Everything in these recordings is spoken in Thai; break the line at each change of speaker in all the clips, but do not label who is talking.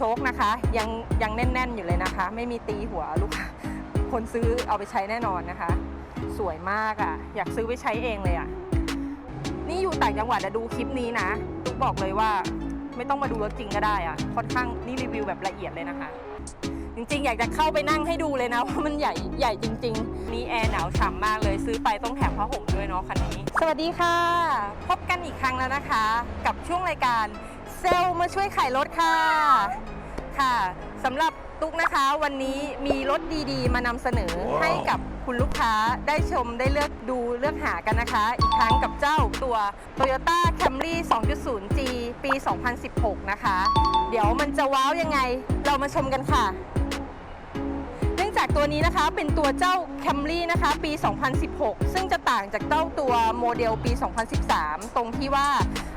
ชคนะคะ ยังยังแน่น ๆ อยู่เลยนะคะ ไม่มีตีหัวลูกค้าคนซื้อเอาไปใช้แน่นอนนะคะ สวยมากอะ่ะ อยากซื้อไปใช้เองเลยอะ่ะ นี่อยู่ต่างจังหวัดอะดูคลิปนี้นะตุ๊กบอกเลยว่าไม่ต้องมาดูรถจริงก็ได้อะ่ะ ค่อนข้างนี่รีวิวแบบละเอียดเลยนะคะ จริงๆ อยากจะเข้าไปนั่งให้ดูเลยนะว่ามันใหญ่ใหญ่จริง ๆ มีแอร์หนาวฉ่ำมากเลยซื้อไปต้องแถมผ้าห่มด้วยเนาะคันนี้ สวัสดีค่ะ พบกันอีกครั้งแล้วนะคะ กับช่วงรายการ เซลล์มาช่วยขายรถค่ะ ค่ะสำหรับตุ๊กนะคะวันนี้มีรถดีๆ มานำเสนอ
ว้าว
ให้กับคุณลูกค้าได้ชมได้เลือกดูเลือกหากันนะคะ อีกครั้งกับเจ้าตัว Toyota Camry 2.0G ปี 2016 นะคะ เดี๋ยวมันจะว้าวยังไง เรามาชมกันค่ะเนื่องจา กตัวนี้นะคะเป็นตัวเจ้า Camry นะคะปี 2016 ซึ่งจะต่างจากเจ้าตัวโมเดลปี 2013 ตรงที่ว่า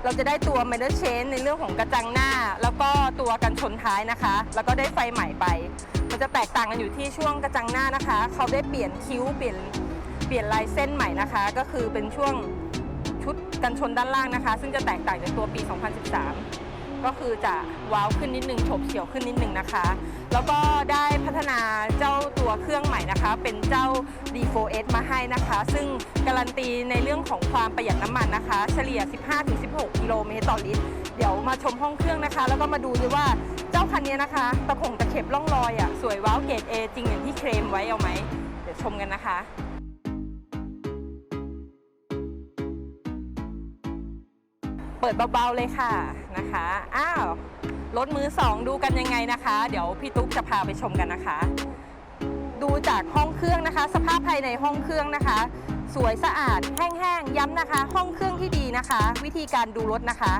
เราจะได้ตัว m i d e r Chain ในเรื่องของกระจังหน้า แล้วก็ตัวกันชนท้ายนะคะ แล้วก็ได้ไฟใหม่ไป มันจะแตกต่างกันอยู่ที่ช่วงกระจังหน้านะคะ เขาได้เปลี่ยนคิ้วเปลี่ยนเปลี่ยนลายเส้นใหม่นะคะ ก็คือเป็นช่วงชุดกันชนด้านล่างนะคะ ซึ่งจะแตกต่างจากตัวปี 2013 ก็คือจะว้าวขึ้นนิดนึงฉบเฉียวขึ้นนิดนึงนะคะ แล้วก็ได้พัฒนาเจ้าตัวเครื่องใหม่นะคะ เป็นเจ้า D4S มาให้นะคะ ซึ่งการันตีในเรื่องของความประหยัดน้ำมันนะคะ เฉลี่ย 15-16 กิโลเมตรต่อลิตร เดี๋ยวมาชมห้องเครื่องนะคะ แล้วก็มาดูด้วยว่าเจ้าคันนี้นะคะ ตะขงตะเข็บร่องรอยอะสวยว้าวเกรด A จริงอย่างที่เคลมไว้เอาไหม เดี๋ยวชมกันนะคะ เปิดเบาๆเลยค่ะนะคะ อ้าวรถมือสองดูกันยังไงนะคะ เดี๋ยวพี่ตุ๊กจะพาไปชมกันนะคะ ดูจากห้องเครื่องนะคะ สภาพภายในห้องเครื่องนะคะ สวยสะอาดแห้งๆย้ำนะคะ ห้องเครื่องที่ดีนะคะ วิธีการดูรถนะคะ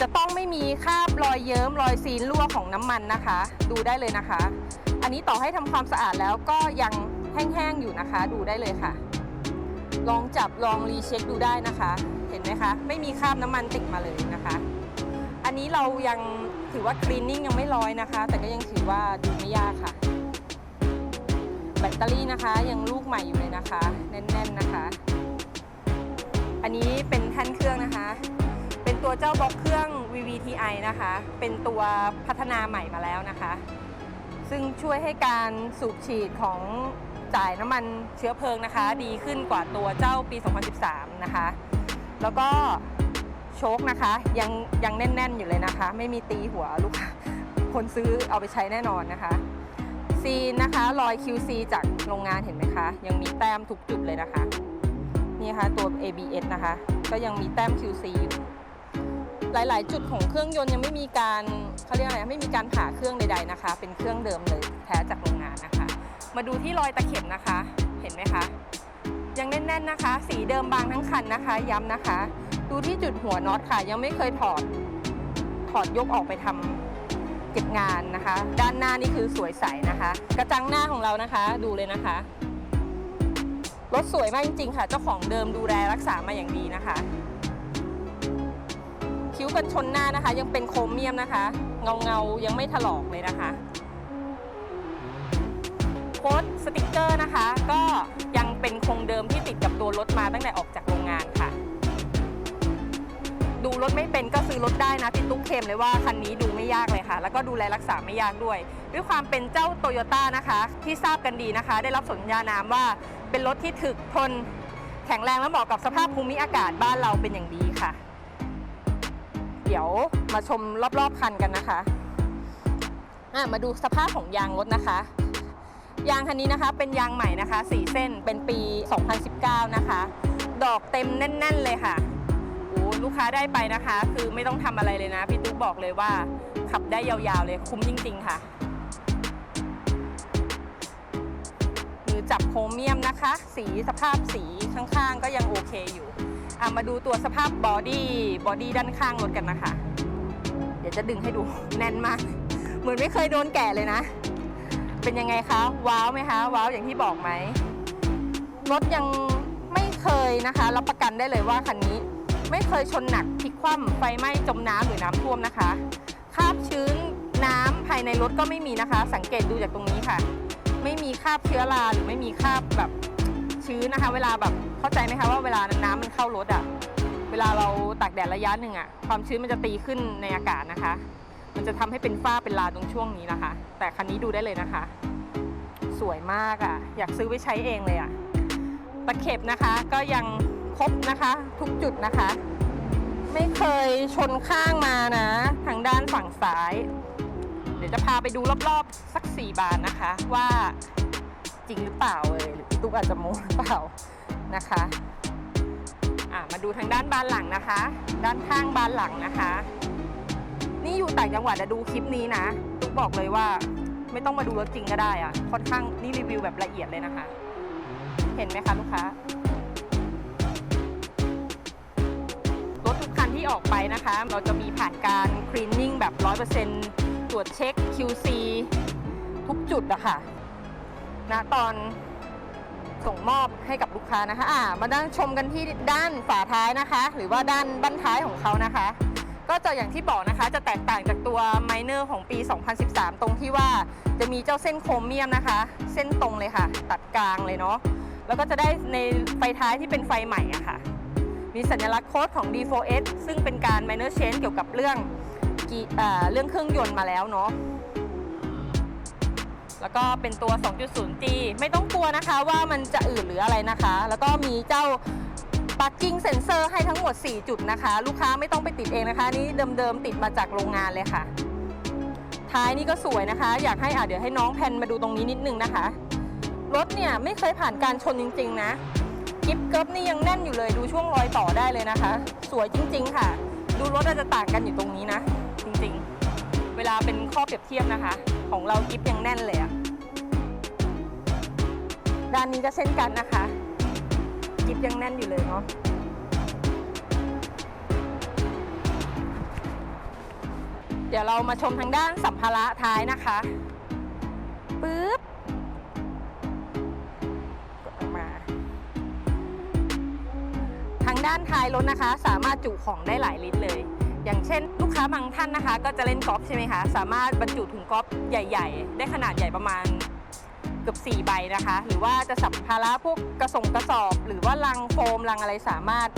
จะต้องไม่มีคราบรอยเยิ้มรอยซีนรั่วของน้ำมันนะคะ ดูได้เลยนะคะ อันนี้ต่อให้ทำความสะอาดแล้วก็ยังแห้งๆอยู่นะคะ ดูได้เลยค่ะ ลองจับลองรีเช็คดูได้นะคะ เห็นไหมคะ ไม่มีคราบน้ำมันติดมาเลยนะคะ อันนี้เรายังถือว่าคลีนนิ่งยังไม่ร้อยนะคะ แต่ก็ยังถือว่าดูไม่ยากค่ะ แบตเตอรี่นะคะยังลูกใหม่อยู่เลยนะคะ แน่น ๆนะคะ อันนี้เป็นแท่นเครื่องนะคะ เป็นตัวเจ้าบล็อกเครื่อง VVTi นะคะ เป็นตัวพัฒนาใหม่มาแล้วนะคะ ซึ่งช่วยให้การสูบฉีดของจ่ายน้ำมันเชื้อเพลิงนะคะ ดีขึ้นกว่าตัวเจ้าปี 2013 นะคะ แล้วก็โชคนะคะ ยังยังแน่น ๆ อยู่เลยนะคะ ไม่มีตีหัวลูกค้าคนซื้อเอาไปใช้แน่นอนนะคะซีนนะคะรอย QC จากโรงงานเห็นไหมคะ ยังมีแต้มทุกจุดเลยนะคะ นี่นะคะตัว ABS นะคะ ก็ยังมีแต้ม QC อยู่หลาย ๆ จุดของเครื่องยนต์ยังไม่มีการเขาเรียกอะไรไม่มีการผ่าเครื่องใด ๆนะคะ เป็นเครื่องเดิมเลยแท้จากโรงงานนะคะ มาดูที่รอยตะเข็บนะคะ เห็นไหมคะ ยังแน่นๆนะคะ สีเดิมบางทั้งคันนะคะ ย้ำนะคะ ดูที่จุดหัวน็อตค่ะ ยังไม่เคยถอด ถอดยกออกไปทำเก็บงานนะคะ ด้านหน้านี่คือสวยใสนะคะ กระจังหน้าของเรานะคะ ดูเลยนะคะรถสวยมากจริงๆค่ะ เจ้าของเดิมดูแลรักษามาอย่างดีนะคะ คิ้วกันชนหน้านะคะ ยังเป็นโครเมียมนะคะ เงาเงายังไม่ถลอกเลยนะคะ โค้ดสติกเกอร์นะคะ ก็ยังเป็นคงเดิมที่ติดกับตัวรถมาตั้งแต่ออกจากโรงงานค่ะ ดูรถไม่เป็นก็ซื้อรถได้นะพี่ตุ๊กเคมเลยว่าคันนี้ดูไม่ยากเลยค่ะ แล้วก็ดูแลรักษาไม่ยากด้วย ด้วยความเป็นเจ้าโตโยต้านะคะ ที่ทราบกันดีนะคะ ได้รับสัญญานามว่าเป็นรถที่ถึกทนแข็งแรงและเหมาะกับสภาพภูมิอากาศบ้านเราเป็นอย่างดีค่ะ เดี๋ยวมาชมรอบๆคันกันนะคะะมาดูสภาพของยางรถนะคะ ยางคันนี้นะคะเป็นยางใหม่นะคะ 4 เส้นเป็นปี 2019 นะคะ ดอกเต็มแน่น ๆ เลยค่ะโอ้ลูกค้าได้ไปนะคะ คือไม่ต้องทำอะไรเลยนะ พี่ตุ๊กบอกเลยว่า ขับได้ยาวๆเลยคุ้มจริง ๆ ค่ะ มือจับโครเมียมนะคะ สีสภาพสีข้างๆ ก็ยังโอเคอยู่อะมาดูตัวสภาพบอดี้บอดี้ด้านข้างรถกันนะคะ เดี๋ยวจะดึงให้ดูแน่นมาก เหมือนไม่เคยโดนแกะเลยนะ เป็นยังไงคะ ว้าวไหมคะ ว้าวอย่างที่บอกไหม รถยังไม่เคยนะคะรับประกันได้เลยว่าคันนี้ ไม่เคยชนหนักพลิกคว่ำไฟไหม้จมน้ำหรือน้ำท่วมนะคะคราบชื้นน้ำภายในรถก็ไม่มีนะคะ สังเกตดูจากตรงนี้ค่ะ ไม่มีคราบเชื้อราหรือไม่มีคราบแบบชื้นนะคะ เวลาแบบเข้าใจไหมคะว่าเวลาน้ำมันเข้ารถอะ่ะเวลาเราตากแดดระยะหนึ่งอะ่ะความชื้นมันจะตีขึ้นในอากาศนะคะ มันจะทำให้เป็นฝ้าเป็นลาตรงช่วงนี้นะคะ แต่คันนี้ดูได้เลยนะคะ สวยมากอะ่ะ อยากซื้อไว้ใช้เองเลยอะ่ะตะเข็บนะคะก็ยังครบนะคะ ทุกจุดนะคะ ไม่เคยชนข้างมานะ ทางด้านฝั่งซ้าย เดี๋ยวจะพาไปดูรอบๆ สัก4บานนะคะ ว่าจริงหรือเปล่าเลยหรือตุ๊กอาจจะโม้หรือเปล่านะคะะมาดูทางด้านบานหลังนะคะ ด้านข้างบานหลังนะคะ ต่างจังหวัดแต่ดูคลิปนี้นะตุ๊กบอกเลยว่าไม่ต้องมาดูรถจริงก็ได้อะค่อนข้างนี่รีวิวแบบละเอียดเลยนะคะ เห็นไหมคะลูกค้ารถทุกคันที่ออกไปนะคะ เราจะมีผ่านการคลีนนิ่งแบบ 100%ตรวจเช็ค QC ทุกจุดอะค่ะณตอนส่งมอบให้กับลูกค้านะคะอ่ามาด้านชมกันที่ด้านฝาท้ายนะคะ หรือว่าด้านบั้นท้ายของเขานะคะ ก็จะอย่างที่บอกนะคะจะแตกต่างจากตัวไมเนอร์ของปี 2013 ตรงที่ว่าจะมีเจ้าเส้นโครเมียมนะคะ เส้นตรงเลยค่ะ ตัดกลางเลยเนาะแล้วก็จะได้ในไฟท้ายที่เป็นไฟใหม่อะค่ะ มีสัญลักษณ์โค้ดของ D4S ซึ่งเป็นการ minor change เกี่ยวกับเรื่องกีอ่าเรื่องเครื่องยนต์มาแล้วเนาะแล้วก็เป็นตัว 2.0G ไม่ต้องกลัวนะคะว่ามันจะอืดหรืออะไรนะคะ แล้วก็มีเจ้า parking sensor ให้ทั้งหมด 4 จุดนะคะ ลูกค้าไม่ต้องไปติดเองนะคะ นี่เดิมๆติดมาจากโรงงานเลยค่ะ ท้ายนี่ก็สวยนะคะ อยากให้อะเดี๋ยวให้น้องแพนมาดูตรงนี้นิดนึงนะคะ รถเนี่ยไม่เคยผ่านการชนจริง ๆ นะกิฟเกิบนี่ยังแน่นอยู่เลยดูช่วงรอยต่อได้เลยนะคะ สวยจริง ๆ ค่ะ ดูรถอาจจะต่างกันอยู่ตรงนี้นะ จริงๆ เวลาเป็นข้อเปรียบเทียบนะคะ ของเรากิฟยังแน่นเลยอะด้านนี้ก็เช่นกันนะคะ กิฟยังแน่นอยู่เลยเนาะเดี๋ยวเรามาชมทางด้านสัมภาระท้ายนะคะปึ๊บกดออกมา ทางด้านท้ายรถนะคะ สามารถจุของได้หลายลิตรเลย อย่างเช่น ลูกค้าบางท่านนะคะ ก็จะเล่นกอล์ฟใช่ไหมคะ สามารถบรรจุถุงกอล์ฟใหญ่ ๆ ได้ขนาดใหญ่ประมาณ เกือบ4ใบนะคะ หรือว่าจะสัมภาระพวกกระสงกระสอบ หรือว่าลังโฟมลังอะไรสามารถ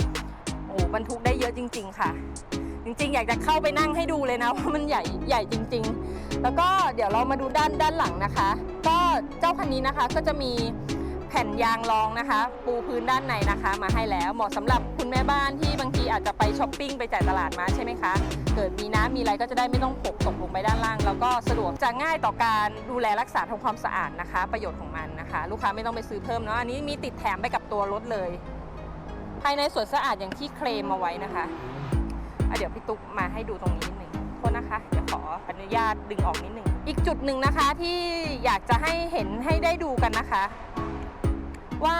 โอ้บรรทุกได้เยอะจริง ๆ ค่ะ จริง ๆ อยากจะเข้าไปนั่งให้ดูเลยนะว่ามันใหญ่ใหญ่จริง ๆ แล้วก็เดี๋ยวเรามาดูด้านด้านหลังนะคะ ก็เจ้าคันนี้นะคะก็จะมี ผ่นยางรองนะคะ ปูพื้นด้านในนะคะมาให้แล้ว เหมาะสำหรับคุณแม่บ้านที่บางทีอาจจะไปช้อปปิ้งไปจ่ายตลาดมาใช่ไหมคะ เกิดมีน้ำมีอะไรก็จะได้ไม่ต้องปกตกลงไปด้านล่าง แล้วก็สะดวกจะง่ายต่อการดูแลรักษาทำความสะอาดนะคะ ประโยชน์ของมันนะคะ ลูกค้าไม่ต้องไปซื้อเพิ่มเนาะอันนี้มีติดแถมไปกับตัวรถเลย ภายในสวยสะอาดอย่างที่เคลมมาไว้นะคะะเดี๋ยวพี่ตุ๊กมาให้ดูตรงนี้หนึ่งโทษนะคะ เดี๋ยวขออนุญาตดึงออกนิดหนึ่ง อีกจุดหนึ่งนะคะที่อยากจะให้เห็นให้ได้ดูกันนะคะ ว่า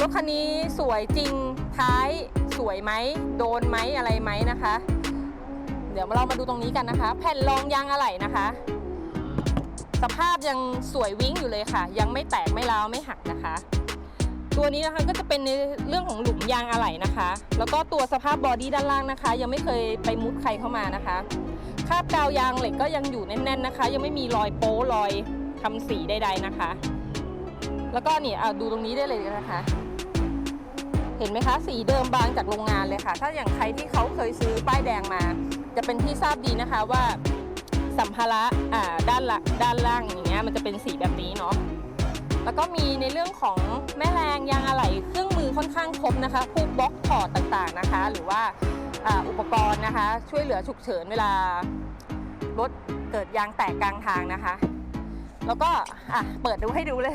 รถคันนี้สวยจริงท้ายสวยไหมโดนไหมอะไรไหมนะคะ เดี๋ยวเรามาดูตรงนี้กันนะคะ แผ่นรองยางอะไหล่นะคะ สภาพยังสวยวิ่งอยู่เลยค่ะ ยังไม่แตกไม่ร้าวไม่หักนะคะ ตัวนี้นะคะก็จะเป็นในเรื่องของหลุมยางอะไหล่นะคะ แล้วก็ตัวสภาพบอดี้ด้านล่างนะคะ ยังไม่เคยไปมุดใครเข้ามานะคะคราบกาวยางเหล็กก็ยังอยู่แน่นๆนะคะ ยังไม่มีรอยโป๊รอยทำสีใดๆนะคะ แล้วก็นี่เอาดูตรงนี้ได้เลยนะคะ เห็นไหมคะ สีเดิมบางจากโรงงานเลยค่ะ ถ้าอย่างใครที่เขาเคยซื้อป้ายแดงมา จะเป็นที่ทราบดีนะคะว่าสัมภาระอ่าด้านละด้านล่างอย่างเงี้ยมันจะเป็นสีแบบนี้เนาะแล้วก็มีในเรื่องของแม่แรงยางอะไหล่เครื่องมือค่อนข้างครบนะคะพวกบล็อกถอดต่างๆนะคะ หรือว่าอ่าอุปกรณ์นะคะ ช่วยเหลือฉุกเฉินเวลารถเกิดยางแตกกลางทางนะคะ แล้วก็อะเปิดดูให้ดูเลย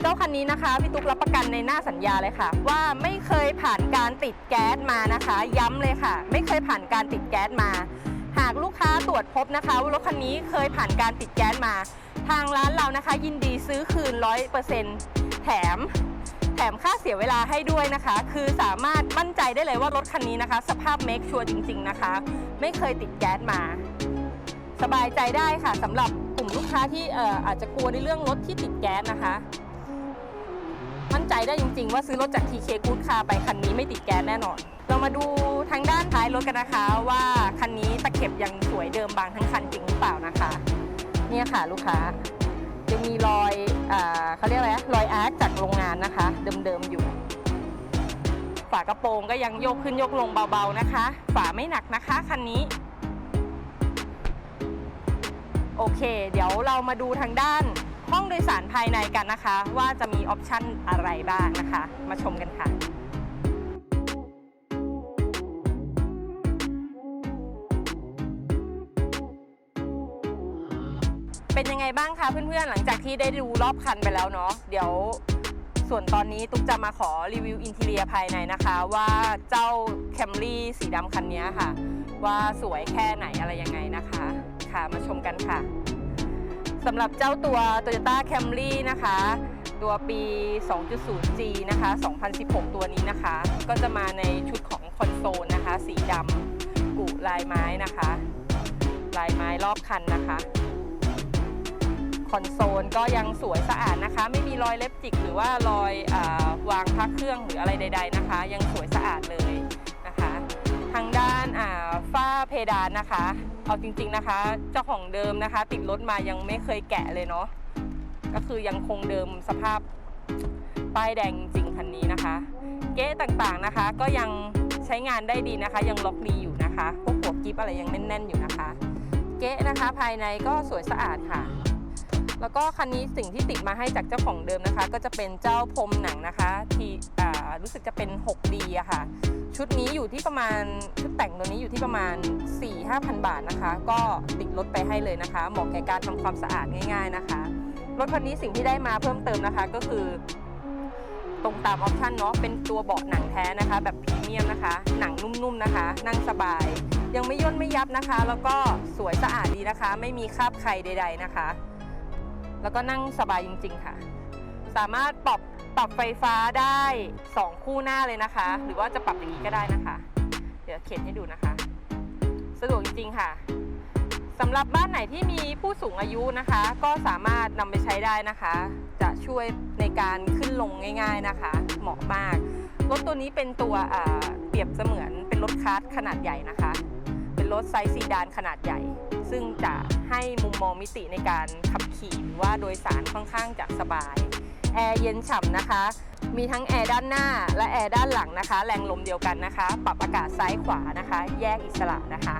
เจ้าคันนี้นะคะพี่ตุ๊กรับประกันในหน้าสัญญาเลยค่ะ ว่าไม่เคยผ่านการติดแก๊สมานะคะ ย้ำเลยค่ะ ไม่เคยผ่านการติดแก๊สมา หากลูกค้าตรวจพบนะคะว่ารถคันนี้เคยผ่านการติดแก๊สมา ทางร้านเรานะคะ ยินดีซื้อคืน 100%แถมแถมค่าเสียเวลาให้ด้วยนะคะ คือสามารถมั่นใจได้เลยว่ารถคันนี้นะคะ สภาพเมคชัวร์จริง ๆนะคะ ไม่เคยติดแก๊สมา สบายใจได้ค่ะสำหรับกลุ่มลูกค้าที่อออาจจะกลัวในเรื่องรถที่ติดแก๊สนะคะ มั่นใจได้จริง ๆ ว่าซื้อรถจาก TK Good Car ไปคันนี้ไม่ติดแก๊สแน่นอน เรามาดูทางด้านท้ายรถกันนะคะ ว่าคันนี้ตะเข็บยังสวยเดิมบางทั้งคันจริงหรือเปล่านะคะ เนี่ยค่ะลูกค้าจะมีรอยอเขาเรียกอะไรรอยอาร์คจากโรงงานนะคะ เดิมๆอยู่ ฝากระโปรงก็ยังโยกขึ้นยกลงเบาๆนะคะ ฝาไม่หนักนะคะคันนี้ โอเค เดี๋ยวเรามาดูทางด้าน ห้องโดยสารภายในกันนะคะ ว่าจะมีออปชันอะไรบ้างนะคะ มาชมกันค่ะเป็นยังไงบ้างคะเพื่อนๆ หลังจากที่ได้ดูรอบคันไปแล้วเนาะเดี๋ยวส่วนตอนนี้ตุ๊กจะมาขอรีวิวอินทีเรียภายในนะคะ ว่าเจ้าแคมรี่สีดำคันนี้ค่ะ ว่าสวยแค่ไหนอะไรยังไงนะคะ ค่ะมาชมกันค่ะ สำหรับเจ้าตัว Toyota Camry นะคะ ตัวปี 2.0G นะคะ 2016 ตัวนี้นะคะ ก็จะมาในชุดของคอนโซลนะคะ สีดำกุลายไม้นะคะ ลายไม้รอบคันนะคะ คอนโซลก็ยังสวยสะอาดนะคะ ไม่มีรอยเล็บจิกหรือว่ารอยอวางพักเครื่องหรืออะไรใด ๆ นะคะ ยังสวยสะอาดเลย เพดานนะคะ เอาจริง ๆนะคะ เจ้าของเดิมนะคะ ติดรถมายังไม่เคยแกะเลยเนาะก็คือยังคงเดิมสภาพป้ายแดงจริงคันนี้นะคะ เก๊ต่างๆนะคะ ก็ยังใช้งานได้ดีนะคะ ยังล็อกดีอยู่นะคะพวกหัวกิ๊บอะไรยังแน่น ๆอยู่นะคะ เก๊นะคะภายในก็สวยสะอาดค่ะ แล้วก็คันนี้สิ่งที่ติดมาให้จากเจ้าของเดิมนะคะ ก็จะเป็นเจ้าพรมหนังนะคะ ที่รู้สึกจะเป็น 6D อะค่ะ ชุดนี้อยู่ที่ประมาณชุดแต่งตัวนี้อยู่ที่ประมาณ 4-5,000 บาทนะคะ ก็ติดรถไปให้เลยนะคะ เหมาะแก่การทำความสะอาดง่าย ๆนะคะ รถคันนี้สิ่งที่ได้มาเพิ่มเติมนะคะก็คือ ตรงตามออปชันเนาะเป็นตัวเบาะหนังแท้นะคะ แบบพรีเมียมนะคะ หนังนุ่มๆนะคะ นั่งสบาย ยังไม่ย่นไม่ยับนะคะ แล้วก็สวยสะอาดดีนะคะ ไม่มีคราบใครใด ๆนะคะ แล้วก็นั่งสบายจริง ๆ ค่ะ สามารถปรับ ปรับไฟฟ้าได้ 2 คู่หน้าเลยนะคะ หรือว่าจะปรับอย่างนี้ก็ได้นะคะ เดี๋ยวเขียนให้ดูนะคะ สะดวกจริงๆค่ะสำหรับบ้านไหนที่มีผู้สูงอายุนะคะ ก็สามารถนำไปใช้ได้นะคะ จะช่วยในการขึ้นลงง่าย ๆนะคะ เหมาะมากรถตัวนี้เป็นตัวอ่าเปรียบเสมือนเป็นรถคาร์ทขนาดใหญ่นะคะ เป็นรถไซส์ซีดานขนาดใหญ่ ซึ่งจะให้มุมมองมิติในการขับขี่หรือว่าโดยสารค่อนข้างจะสบาย แอร์เย็นฉ่ำนะคะ มีทั้งแอร์ด้านหน้าและแอร์ด้านหลังนะคะ แรงลมเดียวกันนะคะ ปรับอากาศซ้ายขวานะคะ แยกอิสระนะคะ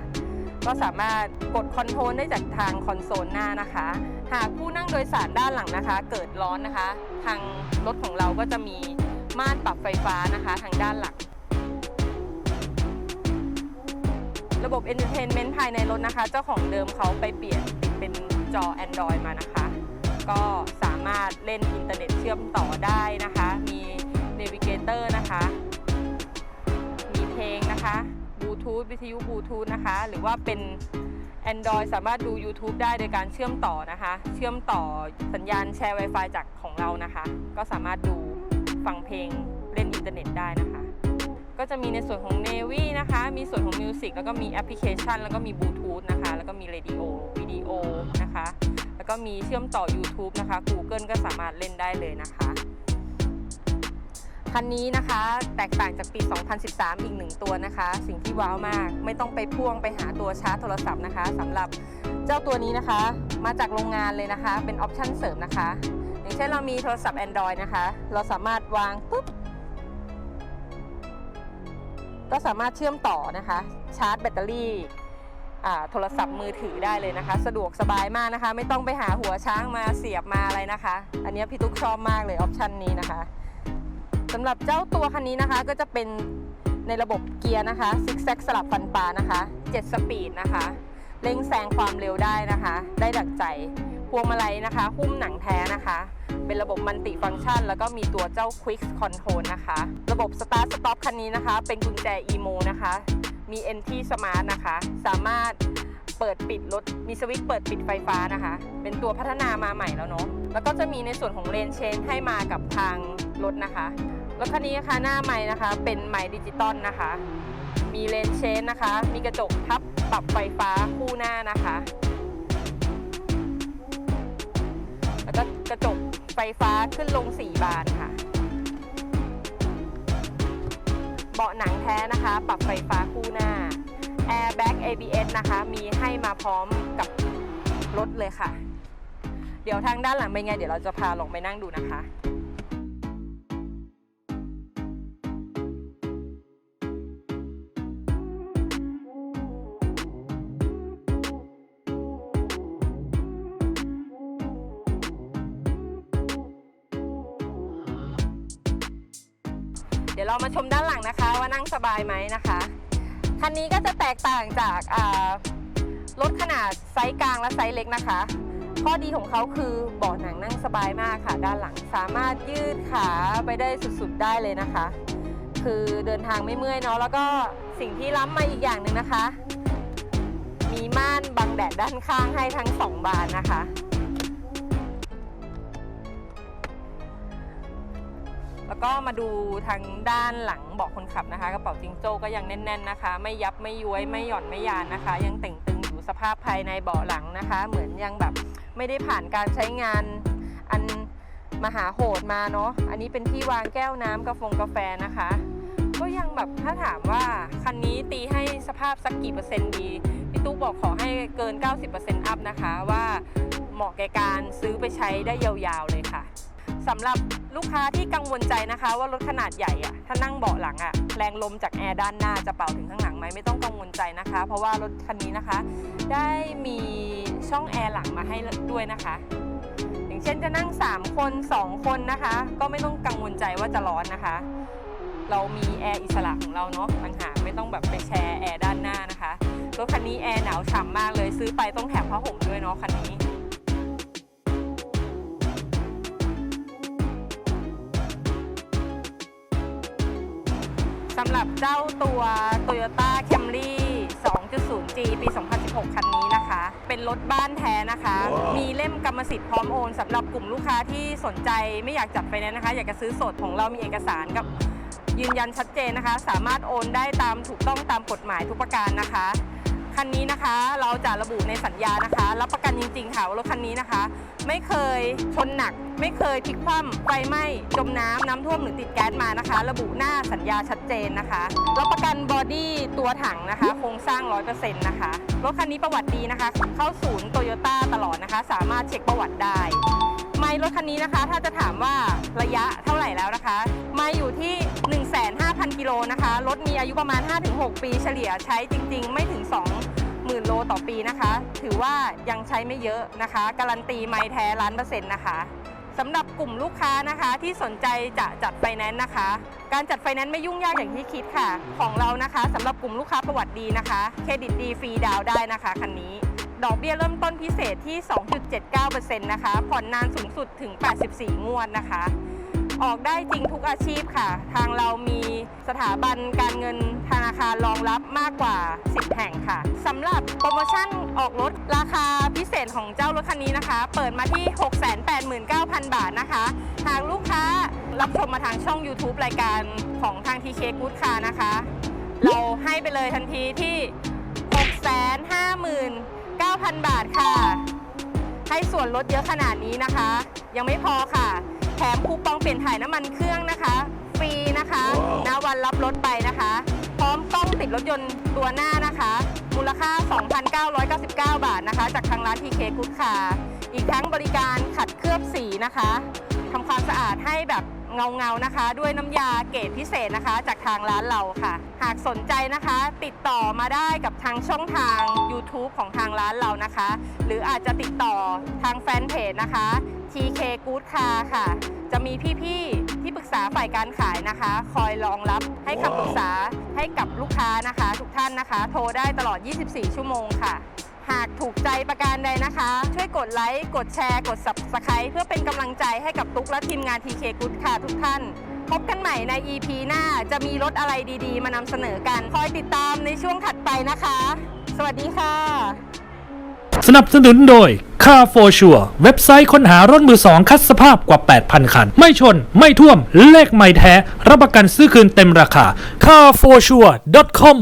ก็สามารถกดคอนโทรลได้จากทางคอนโซลหน้านะคะ หากผู้นั่งโดยสารด้านหลังนะคะ เกิดร้อนนะคะ ทางรถของเราก็จะมีม่านปรับไฟฟ้านะคะ ทางด้านหลัง ระบบ Entertainment ภายในรถนะคะ เจ้าของเดิมเขาไปเปลี่ยนเป็นจอ Android มานะคะ ก็สามารถเล่นอินเทอร์เน็ตเชื่อมต่อได้นะคะ มี Navigator นะคะ มีเพลงนะคะบลูทูธวิทยุบลูทูธนะคะ หรือว่าเป็น Android สามารถดู YouTube ได้โดยการเชื่อมต่อนะคะ เชื่อมต่อสัญญาณแชร์ Wi-Fi จากของเรานะคะ ก็สามารถดูฟังเพลงเล่นอินเทอร์เน็ตได้นะคะ ก็จะมีในส่วนของ Navy นะคะ มีส่วนของ Music แล้วก็มีแอปพลิเคชัน แล้วก็มีบลูทูธนะคะ แล้วก็มี Radio วิดีโอนะคะ แล้วก็มีเชื่อมต่อ YouTube นะคะ Google ก็สามารถเล่นได้เลยนะคะ คันนี้นะคะแตกต่างจากปี 2013 อีกหนึ่งตัวนะคะ สิ่งที่ว้าวมาก ไม่ต้องไปพ่วงไปหาตัวชาร์จโทรศัพท์นะคะสำหรับเจ้าตัวนี้นะคะ มาจากโรงงานเลยนะคะ เป็นออปชั่นเสริมนะคะ อย่างเช่นเรามีโทรศัพท์ Android นะคะ เราสามารถวางปุ๊บก็สามารถเชื่อมต่อนะคะ ชาร์จแบตเตอรี่ โทรศัพท์มือถือได้เลยนะคะ สะดวกสบายมากนะคะ ไม่ต้องไปหาหัวช้างมาเสียบมาอะไรนะคะ อันนี้พี่ตุ๊กชอบมากเลยออปชันนี้นะคะสำหรับเจ้าตัวคันนี้นะคะก็จะเป็นในระบบเกียร์นะคะซิกแซกสลับฟันปลานะคะ7สปีดนะคะเร่งแซงความเร็วได้นะคะ ได้ดั่งใจพวงมาลัยนะคะหุ้มหนังแท้นะคะ เป็นระบบมัลติฟังก์ชัน แล้วก็มีตัวเจ้า Quick Control นะคะ ระบบ Start Stop คันนี้นะคะ เป็นกุญแจ EMO นะคะ มี NT Smart นะคะ สามารถเปิดปิดรถมีสวิตช์เปิดปิดไฟฟ้านะคะ เป็นตัวพัฒนามาใหม่แล้วเนาะแล้วก็จะมีในส่วนของเลนเชนให้มากับทางรถนะคะรถคันนี้นะคะหน้าไม้นะคะเป็นไม้ดิจิตอลนะคะ มีเลนเชนนะคะ มีกระจกทับปรับไฟฟ้าคู่หน้านะคะ แล้วก็กระจกไฟฟ้าขึ้นลง 4 บานค่ะ เบาะหนังแท้นะคะ ปรับไฟฟ้าคู่หน้า Airbag ABS นะคะ มีให้มาพร้อมกับรถเลยค่ะ เดี๋ยวทางด้านหลังเป็นไง เดี๋ยวเราจะพาลงไปนั่งดูนะคะาชมด้านหลังนะคะว่านั่งสบายไหมนะคะ คันนี้ก็จะแตกต่างจากรถขนาดไซส์กลางและไซส์เล็กนะคะ ข้อดีของเขาคือเบาะหนังนั่งสบายมากค่ะ ด้านหลังสามารถยืดขาไปได้สุดๆได้เลยนะคะ คือเดินทางไม่เมื่อยเนาะแล้วก็สิ่งที่ล้ำมาอีกอย่างหนึ่งนะคะ มีม่านบังแดดด้านข้างให้ทั้งสองบานนะคะ แล้วก็มาดูทางด้านหลังเบาะคนขับนะคะ กระเป๋าจิงโจ้ก็ยังแน่น ๆนะคะ ไม่ยับไม่ย้วยไม่หย่อนไม่ยานนะคะ ยังเต่งตึงอยู่สภาพภายในเบาะหลังนะคะ เหมือนยังแบบไม่ได้ผ่านการใช้งานอันมหาโหดมาเนาะอันนี้เป็นที่วางแก้วน้ำกาแฟกาแฟนะคะ ก็ยังแบบถ้าถามว่าคันนี้ตีให้สภาพสักกี่เปอร์เซ็นต์ดีพี่ตุ๊กบอกขอให้เกิน 90%อัพนะคะว่าเหมาะแก่การซื้อไปใช้ได้ยาวๆเลยค่ะสำหรับ ลูกค้าที่กังวลใจนะคะ ว่ารถขนาดใหญ่อะถ้านั่งเบาะหลังอะแรงลมจากแอร์ด้านหน้าจะเป่าถึงข้างหลังไหมไม่ต้องกังวลใจนะคะ เพราะว่ารถคันนี้นะคะ ได้มีช่องแอร์หลังมาให้ด้วยนะคะ อย่างเช่นจะนั่ง 3 คน 2 คนนะคะ ก็ไม่ต้องกังวลใจว่าจะร้อนนะคะ เรามีแอร์อิสระของเราเนาะต่างหากไม่ต้องแบบไปแชร์แอร์ด้านหน้านะคะรถคันนี้แอร์หนาวฉ่ำมากเลยซื้อไปต้องแถมผ้าห่มด้วยเนาะคันนี้ สำหรับเจ้าตัว Toyota Camry 2.0G ปี 2016 คันนี้นะคะ เป็นรถบ้านแท้นะคะมีเล่มกรรมสิทธิ์พร้อมโอนสำหรับกลุ่มลูกค้าที่สนใจไม่อยากจัดไฟแนนซ์นะคะ อยากจะซื้อสดของเรามีเอกสารกับยืนยันชัดเจนนะคะ สามารถโอนได้ตามถูกต้องตามกฎหมายทุกประการนะคะ คันนี้นะคะ เราจะระบุในสัญญานะคะ รับประกันจริงๆค่ะว่ารถคันนี้นะคะ ไม่เคยชนหนัก ไม่เคยพลิกคว่ำไฟไหม้จมน้ำน้ำท่วมหรือติดแก๊สมานะคะ ระบุหน้าสัญญาชัดเจนนะคะรับประกันบอดี้ตัวถังนะคะ โครงสร้าง 100%นะคะรถคันนี้ประวัติดีนะคะ เข้าศูนย์โตโยต้าตลอดนะคะ สามารถเช็คประวัติได้ไม่รถคันนี้นะคะ ถ้าจะถามว่าระยะเท่าไหร่แล้วนะคะไม่อยู่ที่ 15,000 กิโลนะคะ รถมีอายุประมาณ 5-6 ปีเฉลี่ยใช้จริง ๆ ไม่ถึง 2 หมื่นโลต่อปีนะคะ ถือว่ายังใช้ไม่เยอะนะคะ การันตีไม่แท้ล้านเปอร์เซ็นต์นะคะสำหรับกลุ่มลูกค้านะคะที่สนใจจะจัดไฟแนนซ์นะคะ การจัดไฟแนนซ์ไม่ยุ่งยากอย่างที่คิดค่ะ ของเรานะคะสำหรับกลุ่มลูกค้าประวัติดีนะคะ เครดิตดีฟรีดาวได้นะคะคันนี้ ดอกเบี้ยเริ่มต้นพิเศษที่ 2.79%นะคะ ผ่อนนานสูงสุดถึง 84 งวดนะคะ ออกได้จริงทุกอาชีพค่ะ ทางเรามีสถาบันการเงินธนาคารรองรับมากกว่า 10 แห่งค่ะสำหรับโปรโมชั่นออกรถราคาพิเศษของเจ้ารถคันนี้นะคะ เปิดมาที่ 689,000 บาทนะคะหากลูกค้ารับชมมาทางช่อง YouTube รายการของทาง TK Good Car นะคะ เราให้ไปเลยทันทีที่ 659,000 บาทค่ะ ให้ส่วนลดเยอะขนาดนี้นะคะ ยังไม่พอค่ะ แถมคูปองเปลี่ยนถ่ายน้ำมันเครื่องนะคะ ฟรีนะคะณวันรับรถไปนะคะ พร้อมกล้องติดรถยนต์ตัวหน้านะคะ มูลค่า 2,999 บาทนะคะ จากทางร้าน TK Good Car อีกทั้งบริการขัดเคลือบสีนะคะทำความสะอาดให้แบบ เงาเงาๆนะคะ ด้วยน้ำยาเกรดพิเศษนะคะ จากทางร้านเราค่ะ หากสนใจนะคะ ติดต่อมาได้กับทางช่องทาง YouTube ของทางร้านเรานะคะ หรืออาจจะติดต่อทางแฟนเพจนะคะ TK Good Car ค่ะ จะมีพี่ๆที่ปรึกษาฝ่ายการขายนะคะ คอยรองรับให้คำปรึกษาให้กับลูกค้านะคะ ทุกท่านนะคะ โทรได้ตลอด 24 ชั่วโมงค่ะ หากถูกใจประการใดนะคะ ช่วยกดไลค์ กดแชร์ กด Subscribe เพื่อเป็นกำลังใจให้กับตุ๊กและทีมงาน TK Good ค่ะทุกท่าน พบกันใหม่ใน EP หน้าจะมีรถอะไรดีๆ มานำเสนอกัน คอยติดตามในช่วงถัดไปนะคะ สวัสดีค่ะ
สนับสนุนโดย Car for Sure เว็บไซต์ค้นหารถมือสองคัดสภาพกว่า 8,000 คัน ไม่ชน ไม่ท่วม เลขไม่แท้ รับประกันซื้อคืนเต็มราคา carforsure.com